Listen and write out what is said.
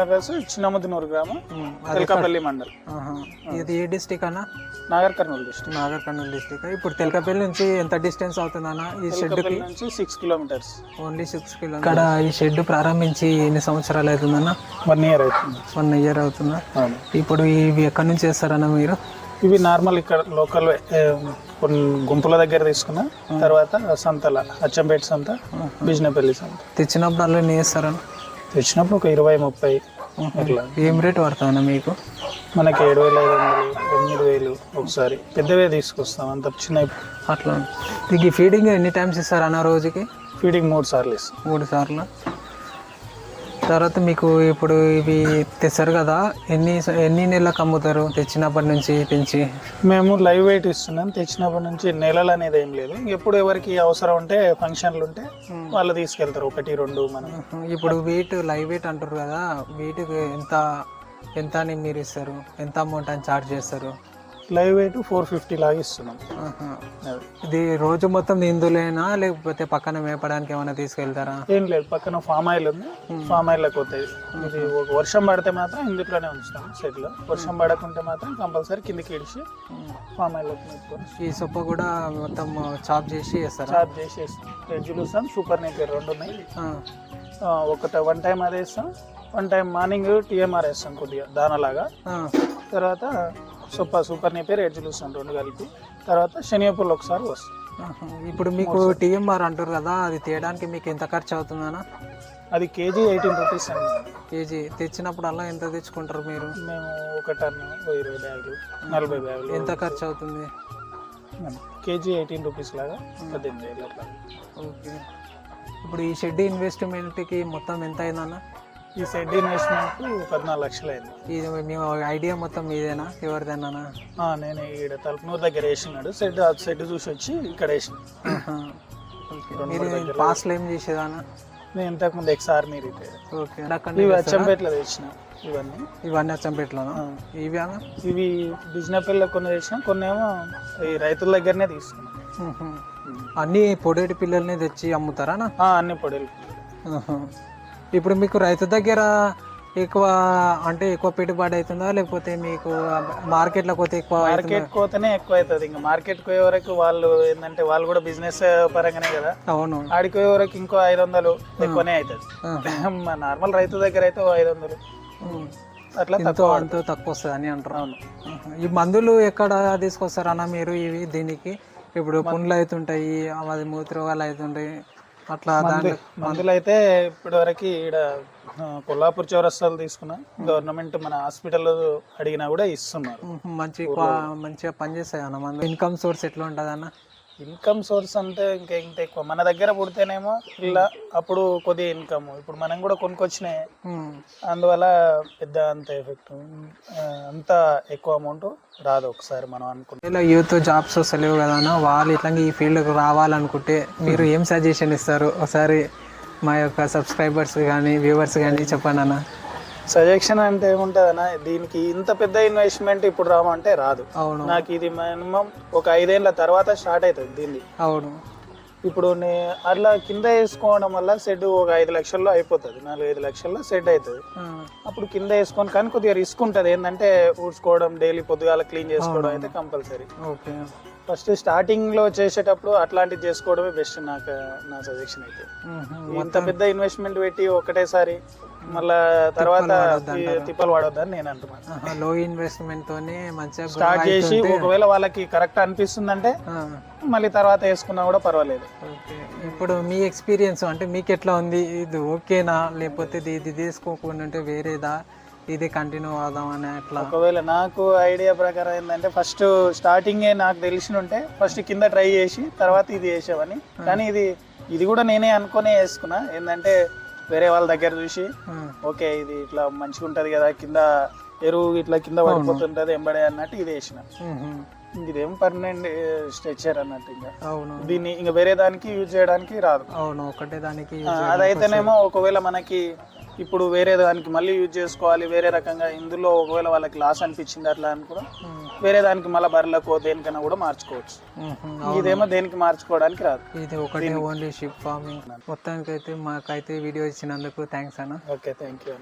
Address చిన్నముదినూరు గ్రామం తెలకపల్లి మండల్. ఇది ఏ డిస్టిక్ అన్న? Nagar Kurnool district Nagar Kurnool district. ఇప్పుడు తెలకపల్లి నుంచి ఎంత డిస్టెన్స్ అవుతుంది అన్న ఈ తెలకపల్లి నుంచి six kilometers only six kilo ఇక్కడ ఈ షెడ్ ప్రారంభించి ఎన్ని సంవత్సరాలు అవుతుందన్న? వన్ ఇయర్ అవుతుంది. వన్ ఇయర్ అవుతుందా. ఇప్పుడు ఇవి ఎక్కడి నుంచి చేస్తారన్న మీరు? ఇవి నార్మల్ ఇక్కడ లోకల్ కొన్ని గుంపుల దగ్గర తీసుకున్న తర్వాత సంతల అచ్చంపేట సంత బిజినపల్లి సంత. తెచ్చినప్పుడు అలా ఎన్ని చేస్తారన్న? తెచ్చినప్పుడు ఒక ఇరవై ముప్పై అట్లా. ఏం రేట్ పడుతుందన్న మీకు? మనకి ఏడు వేల ఐదు వందలు ఎనిమిది వేలు ఒకసారి. పెద్దవే తీసుకొస్తాం అంత చిన్న అట్లా. మీకు ఈ ఫీడింగ్ ఎన్ని టైమ్స్ ఇస్తారన్న రోజుకి? ఫీడింగ్ మూడు సార్లు ఇస్తాం. మూడు సార్లు. తర్వాత మీకు ఇప్పుడు ఇవి తెస్తారు కదా ఎన్ని ఎన్ని నెలలకు అమ్ముతారు? తెచ్చినప్పటి నుంచి పెంచి. మేము లైవ్ వెయిట్ ఇస్తున్నాం. తెచ్చినప్పటి నుంచి నెలలు అనేది ఏం లేదు. ఎప్పుడు ఎవరికి అవసరం ఉంటే ఫంక్షన్లు ఉంటే వాళ్ళు తీసుకెళ్తారు. ఒకటి రెండు మనం. ఇప్పుడు వెయిట్ లైవ్ వెయిట్ అంటారు కదా వెయిట్కి ఎంత ఎంత అని మీరు ఇస్తారు? ఎంత అమౌంట్ అని చార్జ్ చేస్తారు? లైవ్ వెయిట్ ఫోర్ ఫిఫ్టీ లాగా ఇస్తున్నాం. ఇది రోజు మొత్తం ఇందులేనా లేకపోతే పక్కన మేపడానికి ఏమైనా తీసుకెళ్తారా? ఏం లేదు పక్కన ఫామ్ ఆయిల్ ఉంది. ఫామ్ ఆయిల్లోకి పోతాయి. ఇది ఒక వర్షం పడితే మాత్రం ఇందులోనే ఉంచుతాం సెట్లో వర్షం పడకుంటే మాత్రం కంపల్సరీ కిందికి ఇడిచి ఫామ్ ఆయిల్లోకి పెట్టుకొని ఈ సొప్ప కూడా మొత్తం చాప్ చేసి వేస్తారా? చార్జ్ చేసి వెజ్ చూస్తాం సూపర్ నేచర్ రెండు ఉన్నాయి. ఒకట వన్ టైం అది వేస్తాం. వన్ టైం మార్నింగ్ టీఎంఆర్ వేస్తాం కొద్దిగా దానలాగా. తర్వాత సూపర్ సూపర్ నేపేర్ ఎడ్జ్ చూస్తాం రెండు కలిపి. తర్వాత శనియపూర్లు ఒకసారి వస్తాం. ఇప్పుడు మీకు టీఎంఆర్ అంటారు కదా అది తీయడానికి మీకు ఎంత ఖర్చు అవుతుందన్నా? అది కేజీ ఎయిటీన్ రూపీస్ అండి. కేజీ తెచ్చినప్పుడు అలా ఎంత తెచ్చుకుంటారు మీరు? మేము ఒక టన్ను ఓ ఇరవై బ్యాగులు నలభై బ్యాగులు. ఎంత ఖర్చు అవుతుంది? కేజీ ఎయిటీన్ రూపీస్ లాగా పద్దెనిమిది వేలు ఓకే. ఇప్పుడు ఈ షెడ్ ఇన్వెస్ట్మెంట్కి మొత్తం ఎంత అయిందన్న? ఈ సెడ్ ఇన్వెస్ట్మెంట్ పద్నాలుగు లక్షలు అయింది ఇది మీ ఐడియా మొత్తం మీదేనా? ఎవరిదేనా నేను ఈడ తలుపునూరు దగ్గర వేసినాడు. సెడ్ ఆ సెడ్ చూసి వచ్చి ఇక్కడ వేసిన. మీరు పాస్లో ఏం చేసేదానా? నేను ఇంతకుముందు ఎక్స్ ఆర్మీ రిటైర్ ఓకే ఇవి అచ్చంపేటలో తెచ్చిన ఇవన్నీ. ఇవన్నీ అచ్చంపేటలోనా? ఇవి ఇవి బిజినపల్లిలో కొన్ని తెచ్చిన కొన్ని ఏమో ఈ రైతుల దగ్గరనే తీసుకున్నాం. మ్హూ. అన్నీ పొడేటి పిల్లల్ని తెచ్చి అమ్ముతారానా? ఆ, అన్ని పొడిలు ఆహా. ఇప్పుడు మీకు రైతు దగ్గర ఎక్కువ అంటే ఎక్కువ పెట్టుబడి అవుతుందా? లేకపోతే మీకు మార్కెట్లో పోతే ఎక్కువ? మార్కెట్ కోతనే ఎక్కువ అవుతుంది. ఇంకా మార్కెట్ పోయే వరకు వాళ్ళు ఏంటంటే వాళ్ళు కూడా బిజినెస్ పరంగానే కదా. అవును. ఆడికి పోయే వరకు ఇంకో ఐదు వందలు ఎక్కువనే అవుతుంది. నార్మల్ రైతు దగ్గర అయితే ఐదు వందలు. అట్లా ఎంతో తక్కువ అంతో తక్కువ వస్తుంది అని అంటారు. అవును. ఈ మందులు ఎక్కడ తీసుకొస్తారన్న మీరు ఇవి దీనికి? ఇప్పుడు పుండ్లు అవుతుంటాయి అది మూత్రోగాలు అవుతుంటాయి అట్లా మందులు అయితే ఇప్పటి వరకు ఈడ ఆ, కొల్లాపూర్ చౌరస్తాలు తీసుకున్నా గవర్నమెంట్ మన హాస్పిటల్ అడిగినా కూడా ఇస్తున్నారు. మంచి మంచిగా పనిచేస్తాయి అన్న ఇన్కమ్ సోర్స్ ఎట్లా ఉంటుంది అన్న ఇన్కమ్ సోర్స్ అంటే ఇంకా ఇంత ఎక్కువ. మన దగ్గర పుడితేనేమో ఇలా అప్పుడు కొద్దిగా ఇన్కమ్. ఇప్పుడు మనం కూడా కొనుక్కొచ్చినాయి. అందువల్ల పెద్ద అంత ఎఫెక్ట్ అంత ఎక్కువ అమౌంట్ రాదు ఒకసారి మనం అనుకుంటాం ఇలా యూత్ జాబ్స్ వస్తలేవు కదా వాళ్ళు ఇట్లా ఈ ఫీల్డ్కి రావాలనుకుంటే మీరు ఏం సజెషన్ ఇస్తారు? ఒకసారి మా యొక్క సబ్స్క్రైబర్స్ కానీ వ్యూవర్స్ కానీ చెప్పండి అన్న. సజెషన్ అంటే ఏముంటుంది అన్న దీనికి ఇంత పెద్ద ఇన్వెస్ట్మెంట్ ఇప్పుడు రామంటే రాదు. అవును. నాకు ఇది మినిమం ఒక ఐదేళ్ళ తర్వాత స్టార్ట్ అవుతుంది దీన్ని. అవును. ఇప్పుడు నే అట్లా కింద వేసుకోవడం వల్ల షెడ్ ఒక ఐదు లక్షల్లో అయిపోతుంది నాలుగు ఐదు లక్షల్లో సెట్ అవుతుంది అప్పుడు కింద వేసుకొని కానీ కొద్దిగా రిస్క్ ఉంటుంది. ఏంటంటే ఊడ్చుకోవడం డైలీ పొద్దుగాల క్లీన్ చేసుకోవడం అయితే కంపల్సరీ ఓకే. ఫస్ట్ స్టార్టింగ్లో చేసేటప్పుడు అట్లాంటివి చేసుకోవడమే బెస్ట్ నాకు నా సజెషన్ అయితే. ఇంత పెద్ద ఇన్వెస్ట్మెంట్ పెట్టి ఒకటేసారి మళ్ళా తర్వాత తిప్పలు పడొద్దని నేను అంటున్నాను. లో ఇన్వెస్ట్మెంట్ తోనే మంచిగా స్టార్ట్ చేసి ఒకవేళ వాళ్ళకి కరెక్ట్ అనిపిస్తుందంటే మళ్ళీ తర్వాత వేసుకున్నా కూడా పర్వాలేదు. ఇప్పుడు మీ ఎక్స్పీరియన్స్ అంటే మీకు ఎట్లా ఉంది? ఇది ఓకేనా? లేకపోతే ఇది తీసుకోకుండా ఉంటే వేరేదా? ఇది కంటిన్యూ అవుదాం అని అట్లా? ఒకవేళ నాకు ఐడియా ప్రకారం ఏంటంటే ఫస్ట్ స్టార్టింగ్ నాకు తెలిసిన ఉంటే ఫస్ట్ కింద ట్రై చేసి తర్వాత ఇది వేసామని కానీ ఇది ఇది కూడా నేనే అనుకునే వేసుకున్నా. ఏంటంటే వేరే వాళ్ళ దగ్గర చూసి ఓకే ఇది ఇట్లా మంచిగా ఉంటది కదా కింద ఎరువు ఇట్లా కింద పడిపోతుంటది ఎంబడే అన్నట్టు ఇది వేసిన. ఇదేం పర్మనెంట్ స్ట్రెచ్చర్ అన్నట్టు ఇంకా. అవును. దీన్ని ఇంకా వేరే దానికి యూజ్ చేయడానికి రాదు. అవును ఒకటే దానికి అదైతేనేమో ఒకవేళ మనకి ఇప్పుడు వేరే దానికి మళ్ళీ యూజ్ చేసుకోవాలి వేరే రకంగా ఇందులో ఒకవేళ వాళ్ళకి లాస్ అనిపించింది అట్లా అని కూడా వేరే దానికి మళ్ళీ బర్రెలకో దేనికైనా కూడా మార్చుకోవచ్చు. మ్మ్. ఇదేమో దేనికి మార్చుకోవడానికి రాదు. ఇది ఒకటే ఓన్లీ షిప్ ఫార్మింగ్ మొత్తానికి అయితే మాకైతే వీడియో ఇచ్చినందుకు థ్యాంక్స్ అన్న. Okay thank you